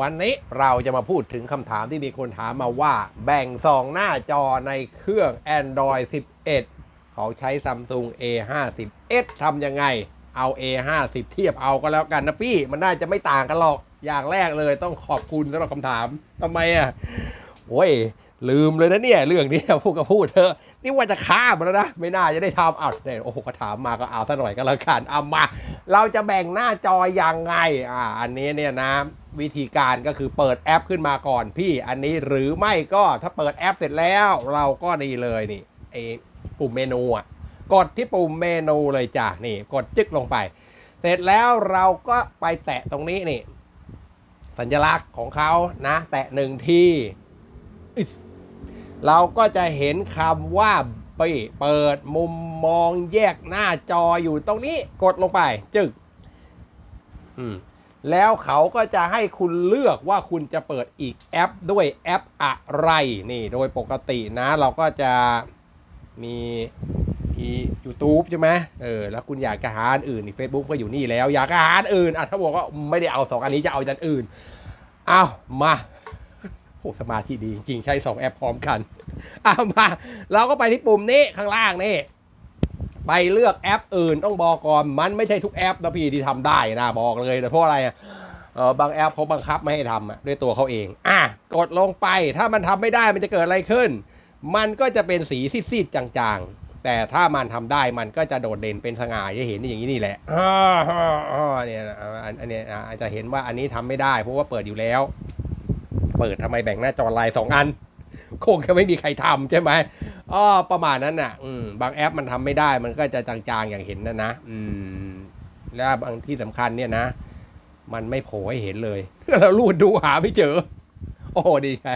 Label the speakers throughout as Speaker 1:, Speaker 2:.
Speaker 1: วันนี้เราจะมาพูดถึงคำถามที่มีคนถามมาว่า แบ่งสองหน้าจอในเครื่อง Android 11 เขาใช้ Samsung A50s ทำยังไง เอา A50 เทียบเอาก็แล้วกันนะพี่ มันน่าจะไม่ต่างกันหรอก อย่างแรกเลยต้องขอบคุณสำหรับคำถามทำไมอะ โอ้ยลืมเลยนะเนี่ยเรื่องนี้พูดก็พูดเถอะนี่ว่าจะข้ามแล้วนะไม่น่าจะได้ทำอ้าวเนี่ยโอ้โหก็ถามมาก็เอาซะหน่อยก็แล้วกันเอามา เราจะแบ่งหน้าจอยังไงอ่าอันนี้เนี่ยนะวิธีการก็คือเปิดแอปขึ้นมาก่อนพี่อันนี้หรือไม่ก็ถ้าเปิดแอปเสร็จแล้ว เราก็นี่เลยนี่ไอ้ปุ่มเมนูอะกดที่ปุ่มเมนูเลยจ้ะนี่ กดจึ๊กลงไป เสร็จแล้วเราก็ไปแตะตรงนี้นี่ สัญลักษณ์ของเขานะ แตะหนึ่งที อิสเราก็จะเห็นคำว่าไปเปิดมุมมองแยกหน้าจออยู่ตรงนี้กดลงไป จึกแล้วเขาก็จะให้คุณเลือกว่าคุณจะเปิดอีกแอปด้วยแอปอะไรนี่โดยปกตินะ เราก็จะมีมี YouTube ใช่ไหมเออ แล้วคุณอยากจะหาอันอื่นนี่ Facebook ก็อยู่นี่แล้ว อยากจะหาอันอื่นอะถ้าบอกว่าไม่ได้เอาสองอันนี้จะเอาอันอื่น เอามา โอ้สมาธิดีจริงใช้สองแอปพร้อมกันเอามา เราก็ไปที่ปุ่มนี้ข้างล่างนี่ ไปเลือกแอปอื่นต้องบอกก่อนมันไม่ใช่ทุกแอปนะพี่ที่ทำได้นะบอกเลยนะเพราะอะไรเออบางแอปเขาบังคับไม่ให้ทำด้วยตัวเขาเอง อะ กดลงไปถ้ามันทำไม่ได้มันจะเกิดอะไรขึ้น มันก็จะเป็นสีซีดๆจางๆ แต่ถ้ามันทำได้มันก็จะโดดเด่นเป็นสง่าจะเห็นอย่างนี้นี่แหละอ่าอ่าอ่าเนี่ยอันนี้อ่าจะเห็นว่าอันนี้ทำไม่ได้เพราะว่าเปิดอยู่แล้ว เปิดทำไมแบ่งหน้าจอลายสองอัน คงจะไม่มีใครทำใช่ไหมอ๋อประมาณนั้นน่ะ อืมบางแอปมันทำไม่ได้มันก็จะจางๆอย่างเห็นนะนะอืม แล้วบางที่สำคัญเนี่ยนะ มันไม่โผล่ให้เห็นเลยเราลูดดูหาไม่เจอ โอ้ดีใจ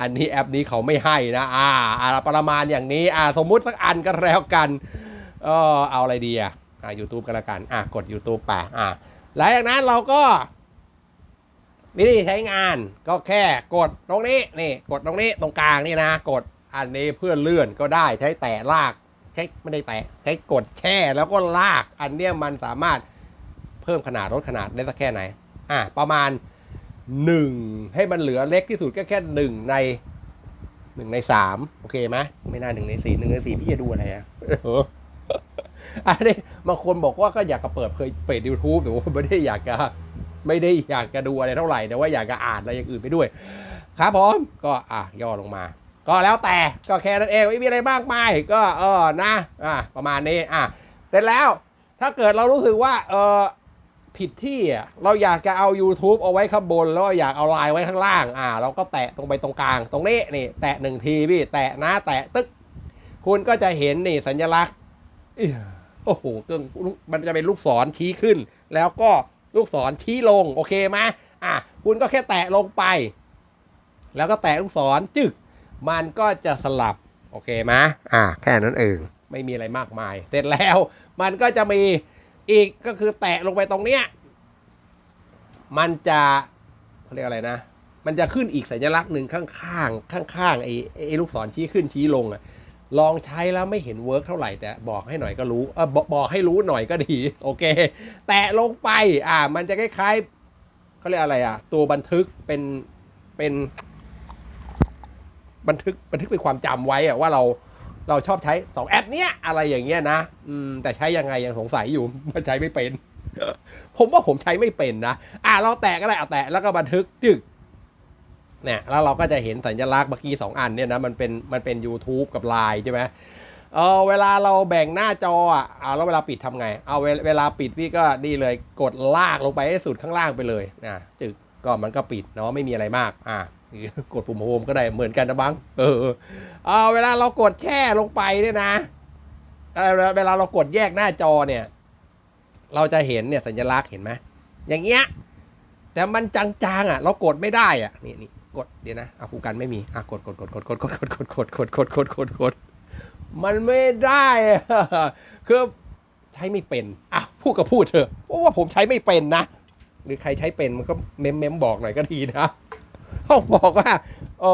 Speaker 1: อันนี้แอปนี้เขาไม่ให้นะอ่าอ่าประมาณอย่างนี้ อ่า สมมุติสักอันก็แล้วกันเออเอาอะไรดีอะอ่า YouTube กันแล้วกัน อะกด YouTube ไปอ่าหลังจากนั้นเราก็ วิธีใช้งานก็แค่กดตรงนี้นี่กดตรงนี้ตรงกลางนี่นะ กดอันนี้เพื่อเลื่อนก็ได้ใช้แตะลากใช้ไม่ได้แตะใช้กดแช่แล้วก็ลากอันเนี้ยมันสามารถเพิ่มขนาดลดขนาดได้สักแค่ไหนอะประมาณหนึ่งให้มันเหลือเล็กที่สุดก็แค่หนึ่งในหนึ่งในสามโอเคไหมไม่น่าหนึ่งในสี่หนึ่งในสี่พี่จะดูอะไรอะอันนี้บางคนบอกว่าก็อยากจะเปิดเคยเปิด YouTube แต่ว่าไม่ได้อยากจะ ไม่ได้อยากจะดูอะไรเท่าไหร่แต่ว่าอยากจะอ่านอะไรอย่างอื่นไปด้วย ครับผมก็อะย่อลงมา ก็แล้วแต่ก็แค่นั้นเองไม่มีอะไรมากมายก็เออนะอะประมาณนี้อะเสร็จแล้วถ้าเกิดเรารู้สึกว่าเออผิดที่อะเราอยากจะเอา YouTube เอาไว้ข้างบน แล้วอยากเอาไลน์ไว้ข้างล่างอ่าเราก็แตะตรงไปตรงกลาง ตรงนี้นี่ แตะหนึ่งทีพี่แตะนะแตะตึ๊กคุณก็จะเห็นนี่สัญลักษณ์โอ้โหเครื่องมันจะเป็นลูกศรชี้ขึ้น แล้วก็ ลูกศรชี้ลงโอเคไหมอะคุณก็แค่แตะลงไป แล้วก็แตะลูกศรจึก มันก็จะสลับโอเคไหมอะแค่นั้นเองไม่มีอะไรมากมาย เสร็จแล้วมันก็จะมีอีกก็คือแตะลงไปตรงเนี้ยมันจะเขาเรียกอะไรนะ มันจะขึ้นอีกสัญลักษณ์หนึ่งข้างๆข้างๆไอ้ไอ้ลูกศรชี้ขึ้นชี้ลงอะ ลองใช้แล้วไม่เห็นเวิร์กเท่าไหร่แต่บอกให้หน่อยก็รู้เออบอกบอกให้รู้หน่อยก็ดี โอเค แตะลงไปอ่ามันจะคล้ายๆเขาเรียกอะไรอะ ตัวบันทึกเป็นเป็น บันทึกบันทึกเป็นความจำไว้อะว่าเราเราชอบใช้สองแอปเนี้ยอะไรอย่างเงี้ยนะอืมแต่ใช้ยังไงยังสงสัยอยู่มันใช้ไม่เป็น ผมว่าผมใช้ไม่เป็นนะอ่าเราแตะก็ได้เอาแตะแล้วก็บันทึกจึก เนี่ยแล้วเราก็จะเห็นสัญลักษณ์เมื่อกี้สองอันเนี่ยนะมันเป็นมันเป็น YouTube กับ Line ใช่ไหมเออเวลาเราแบ่งหน้าจออะเอาแล้วเวลาปิดทำไง เอาเวเวลาปิดพี่ก็นี่เลยกดลากลงไปให้สุดข้างล่างไปเลยนะจึกก็มันก็ปิดเนาะไม่มีอะไรมากอะกดปุ่มโฮมก็ได้เหมือนกันนะบังเออเออเวลาเรากดแช่ลงไปเนี่ยนะเออเวลาเรากดแยกหน้าจอเนี่ย เราจะเห็นเนี่ยสัญลักษณ์เห็นไหมอย่างเงี้ยแต่มันจางๆอะ เรากดไม่ได้อะนี่นี่ กดเดี๋ยวนะอะผูกันไม่มีอะกดกดกดกดกดกดกดกดกดกดกดกดกดกดมันไม่ได้คือใช้ไม่เป็นอะพูดก็พูดเถอะเพราะว่าผมใช้ไม่เป็นนะ หรือใครใช้เป็นมันก็เมมเมมบอกหน่อยก็ดีนะเขาบอกว่าเอ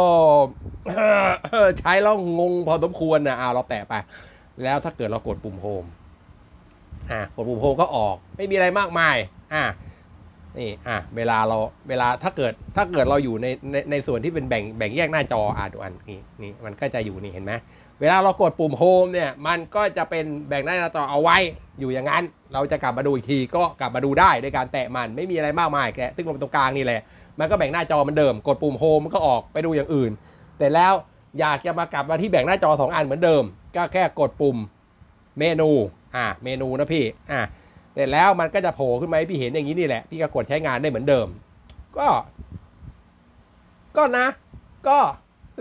Speaker 1: อใช้แล้วงงพอสมควรนะอ่าเราแตะไป แล้วถ้าเกิดเรากดปุ่มโฮมอะกดปุ่มโฮมก็ออก ไม่มีอะไรมากมาย อะ นี่อะเวลาเราเวลาถ้าเกิดถ้าเกิดเราอยู่ในในในส่วนที่เป็นแบ่งแบ่งแยกหน้าจออะดูอันนี่นี่มันก็จะอยู่นี่เห็นไหมเวลาเรากดปุ่มโฮมเนี่ยมันก็จะเป็นแบ่งหน้าจอเอาไว้อยู่อย่างนั้น เราจะกลับมาดูอีกทีก็กลับมาดูได้ด้วยการแตะมันไม่มีอะไรมากมายแกตึ้งลงตรงกลางนี่แหละมันก็แบ่งหน้าจอมันเดิม กดปุ่มโฮมมันก็ออกไปดูอย่างอื่น แต่แล้วอยากจะมากลับมาที่แบ่งหน้าจอสองอันเหมือนเดิม ก็แค่กดปุ่มเมนูอะเมนูนะพี่อะ เสร็จแล้วมันก็จะโผล่ขึ้นมาให้พี่เห็นอย่างนี้นี่แหละ พี่ก็กดใช้งานได้เหมือนเดิม ก็ ก็นะ ก็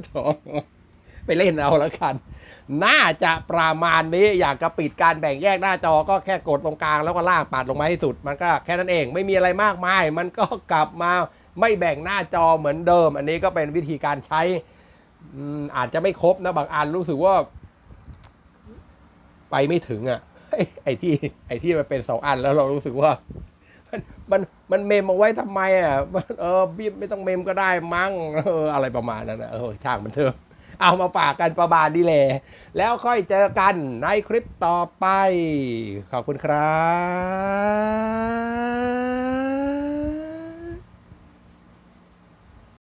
Speaker 1: โถไปเล่นเอาแล้วกัน น่าจะประมาณนี้ อยากจะปิดการแบ่งแยกหน้าจอก็แค่กดตรงกลางแล้วก็ลากปัดลงมาให้สุด มันก็แค่นั้นเอง ไม่มีอะไรมากมาย มันก็กลับมาไม่แบ่งหน้าจอเหมือนเดิม อันนี้ก็เป็นวิธีการใช้อืมอาจจะไม่ครบนะบางอันรู้สึกว่า ไปไม่ถึงอะ ไอ้ที่ไอ้ที่มันเป็นสองอันแล้วเรารู้สึกว่า มันมันมันเมมเอาไว้ทำไมอะเออบีบไม่ต้องเมมก็ได้มั้งเอออะไรประมาณนั้นนะเออช่างมันเถอะเอามาฝากกันประมาณนี้แหละแล้วค่อยเจอกันในคลิปต่อไป ขอบคุณครับ